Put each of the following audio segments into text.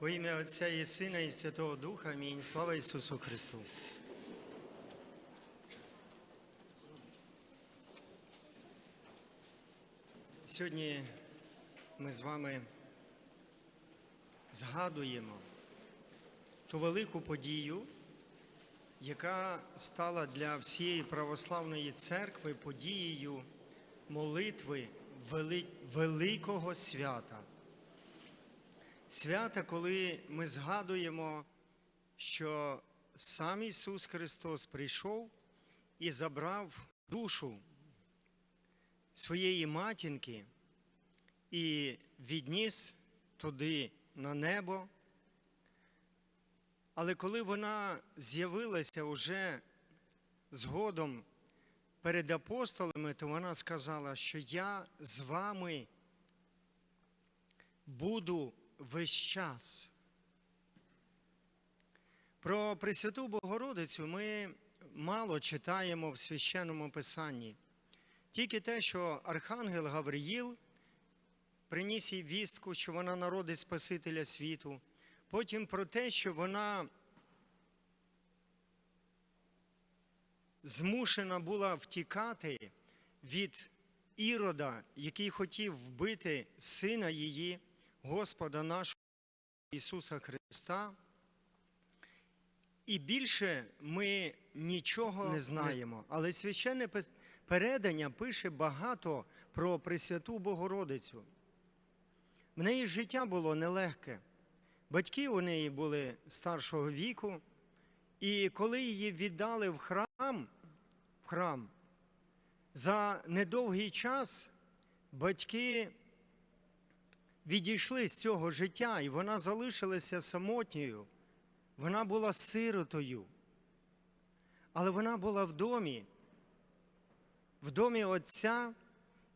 Во ім'я Отця і Сина, і Святого Духа. Амінь. Слава Ісусу Христу. Сьогодні ми з вами згадуємо ту велику подію, яка стала для всієї православної церкви подією молитви вели- великого свята. Свята, коли ми згадуємо, що сам Ісус Христос прийшов і забрав душу своєї матінки і відніс туди на небо. Але коли вона з'явилася уже згодом перед апостолами, то вона сказала, що я з вами буду весь час. Про Пресвяту Богородицю ми мало читаємо в священному писанні. Тільки те, що Архангел Гавриїл приніс їй вістку, що вона народить Спасителя світу. Потім про те, що вона змушена була втікати від Ірода, який хотів вбити сина її, Господа нашого Ісуса Христа. І більше ми нічого не знаємо. Але священне передання пише багато про Пресвяту Богородицю. В неї життя було нелегке. Батьки у неї були старшого віку, і коли її віддали в храм, в храм, за недовгий час батьки відійшли з цього життя, і вона залишилася самотньою. Вона була сиротою. Але вона була в домі, в домі Отця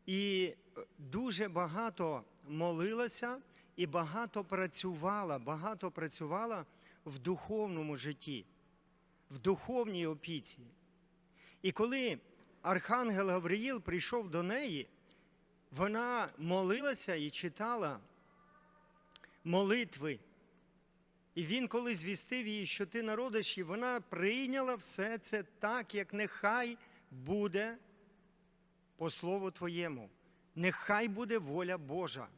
і дуже багато молилася і багато працювала, багато працювала в духовному житті, в духовній опіці. І коли Архангел Гавриїл прийшов до неї, вона молилася і читала молитви. І він, коли звістив їй, що ти народиш, і вона прийняла все це так, як нехай буде по слову Твоєму. Нехай буде воля Божа.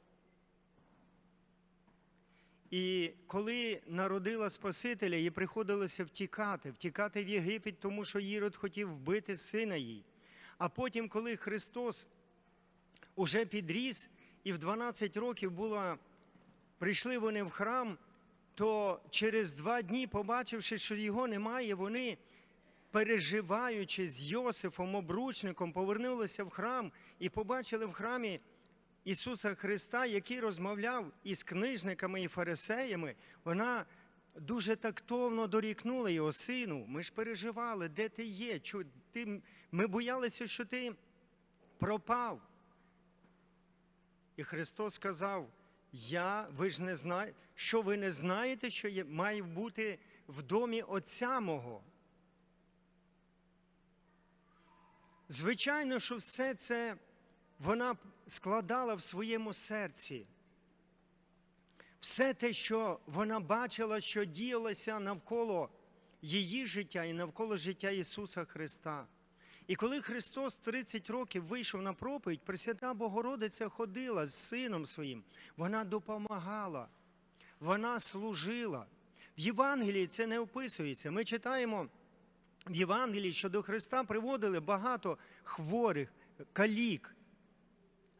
І коли народила Спасителя, їй приходилося втікати, втікати в Єгипет, тому що Ірод хотів вбити сина їй. А потім, коли Христос уже підріс, і в 12 років була, прийшли вони в храм, то через два дні, побачивши, що його немає, вони, переживаючи з Йосифом, обручником, повернулися в храм і побачили в храмі Ісуса Христа, який розмовляв із книжниками і фарисеями, вона дуже тактовно дорікнула його сину. Ми ж переживали, де ти є? Ти... Ми боялися, що ти пропав. І Христос сказав: Я, ви ж не знаєте, що ви не знаєте, що є, має бути в домі Отця мого. Звичайно, що все це вона складала в своєму серці. Все те, що вона бачила, що діялося навколо її життя і навколо життя Ісуса Христа. І коли Христос 30 років вийшов на проповідь, Пресвята Богородиця ходила з сином своїм, вона допомагала, вона служила. В Євангелії це не описується. Ми читаємо в Євангелії, що до Христа приводили багато хворих, калік.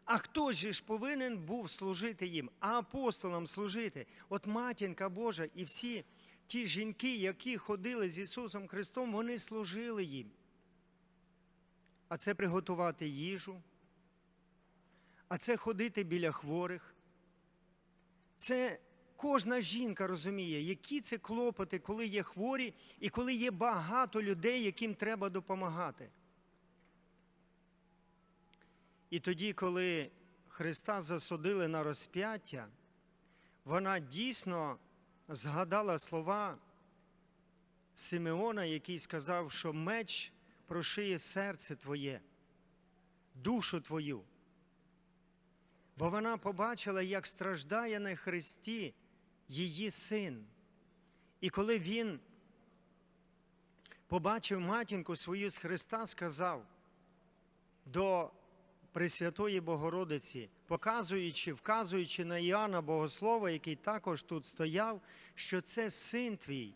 А хто ж ж повинен був служити їм, а апостолам служити? От матінка Божа і всі ті жінки, які ходили з Ісусом Христом, вони служили їм. А це приготувати їжу, а це ходити біля хворих. Це кожна жінка розуміє, які це клопоти, коли є хворі і коли є багато людей, яким треба допомагати. І тоді, коли Христа засудили на розп'яття, вона дійсно згадала слова Симеона, який сказав, що меч прошиє серце твоє, душу твою. Бо вона побачила, як страждає на Христі її син. І коли він побачив матінку свою з Христа, сказав до Пресвятої Богородиці, показуючи, вказуючи на Іоанна Богослова, який також тут стояв, що це син твій,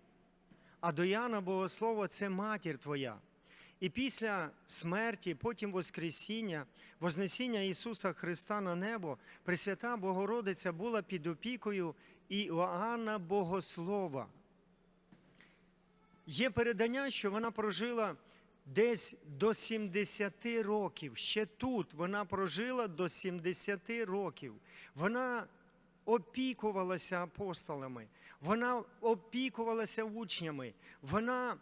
а до Іоанна Богослова це матір твоя. І після смерті, потім Воскресіння, Вознесіння Ісуса Христа на небо, Пресвята Богородиця була під опікою Іоанна Богослова. Є передання, що вона прожила десь до 70 років. Ще тут вона прожила до 70 років. Вона опікувалася апостолами, вона опікувалася учнями, вона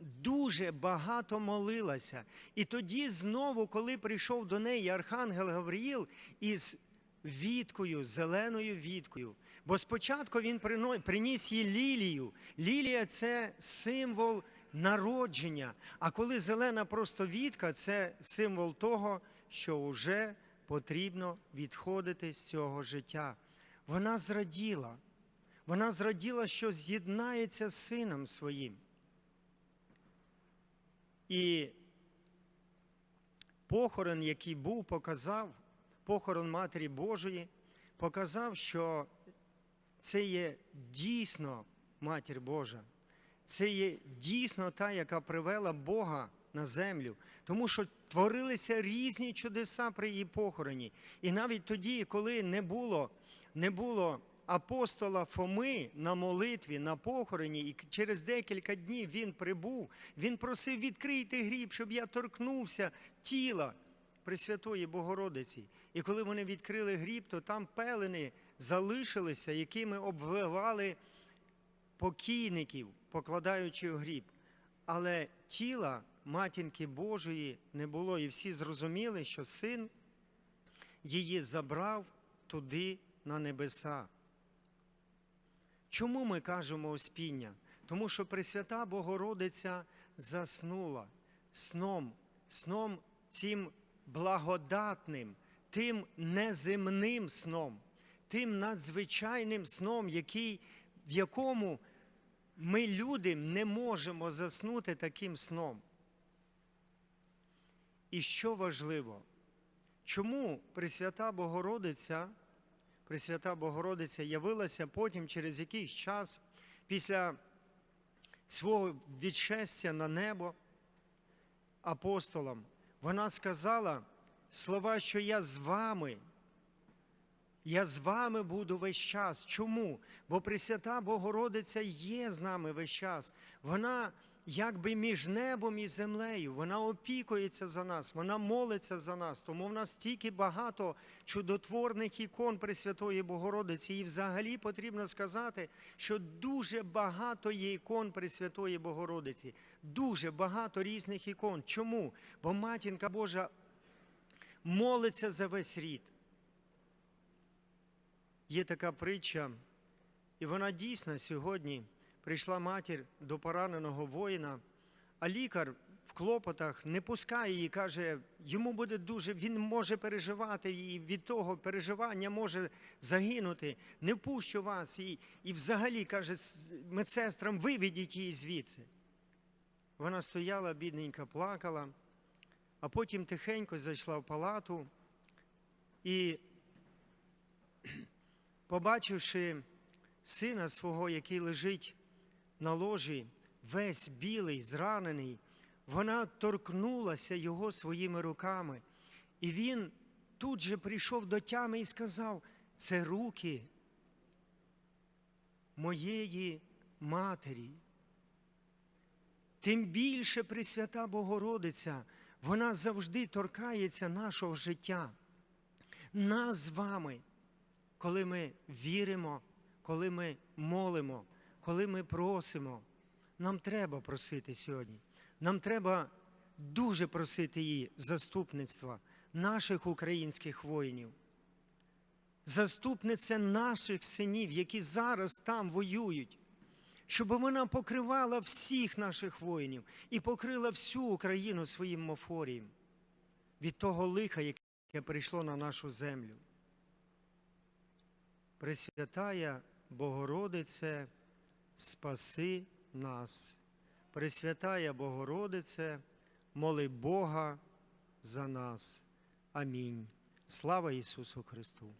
дуже багато молилася. І тоді знову, коли прийшов до неї Архангел Гавриїл із віткою, зеленою віткою. Бо спочатку він приніс їй лілію. Лілія це символ народження. А коли зелена просто вітка, це символ того, що вже потрібно відходити з цього життя. Вона зраділа. Вона зраділа, що з'єднається з сином своїм. І похорон, який був, показав, похорон Матері Божої, показав, що це є дійсно Матір Божа. Це є дійсно та, яка привела Бога на землю, тому що творилися різні чудеса при її похороні. І навіть тоді, коли не було, не було апостола Фоми на молитві, на похороні, і через декілька днів він прибув, він просив відкрийте гріб, щоб я торкнувся тіла Пресвятої Богородиці. І коли вони відкрили гріб, то там пелени залишилися, якими обвивали покійників, покладаючи у гріб. Але тіла матінки Божої не було, і всі зрозуміли, що син її забрав туди на небеса. Чому ми кажемо Успіння? Тому що Пресвята Богородиця заснула сном, сном цим благодатним, тим неземним сном, тим надзвичайним сном, який, в якому ми, люди, не можемо заснути таким сном. І що важливо, чому Пресвята Богородиця, Пресвята Богородиця явилася потім через якийсь час після свого відшестя на небо апостолам, вона сказала слова, що я з вами. Я з вами буду весь час. Чому? Бо Пресвята Богородиця є з нами весь час. Вона якби між небом і землею. Вона опікується за нас, вона молиться за нас. Тому в нас стільки багато чудотворних ікон Пресвятої Богородиці. І взагалі потрібно сказати, що дуже багато є ікон Пресвятої Богородиці. Дуже багато різних ікон. Чому? Бо матінка Божа молиться за весь рід. Є така притча, і вона дійсна сьогодні. Прийшла матір до пораненого воїна, а лікар в клопотах не пускає її, каже, йому буде дуже, він може переживати, і від того переживання може загинути. Не впущу вас. І, і взагалі, каже, медсестрам, виведіть її звідси. Вона стояла, бідненька, плакала, а потім тихенько зайшла в палату і побачивши сина свого, який лежить на ложі, весь білий, зранений, вона торкнулася його своїми руками. І він тут же прийшов до тями і сказав: це руки моєї матері. Тим більше Пресвята Богородиця, вона завжди торкається нашого життя, нас з вами коли ми віримо, коли ми молимо, коли ми просимо. Нам треба просити сьогодні. Нам треба дуже просити її заступництва наших українських воїнів. Заступниця наших синів, які зараз там воюють, щоб вона покривала всіх наших воїнів і покрила всю Україну своїм мофорієм від того лиха, яке прийшло на нашу землю. Пресвятая Богородице, спаси нас. Пресвятая Богородице, моли Бога за нас. Амінь. Слава Ісусу Христу!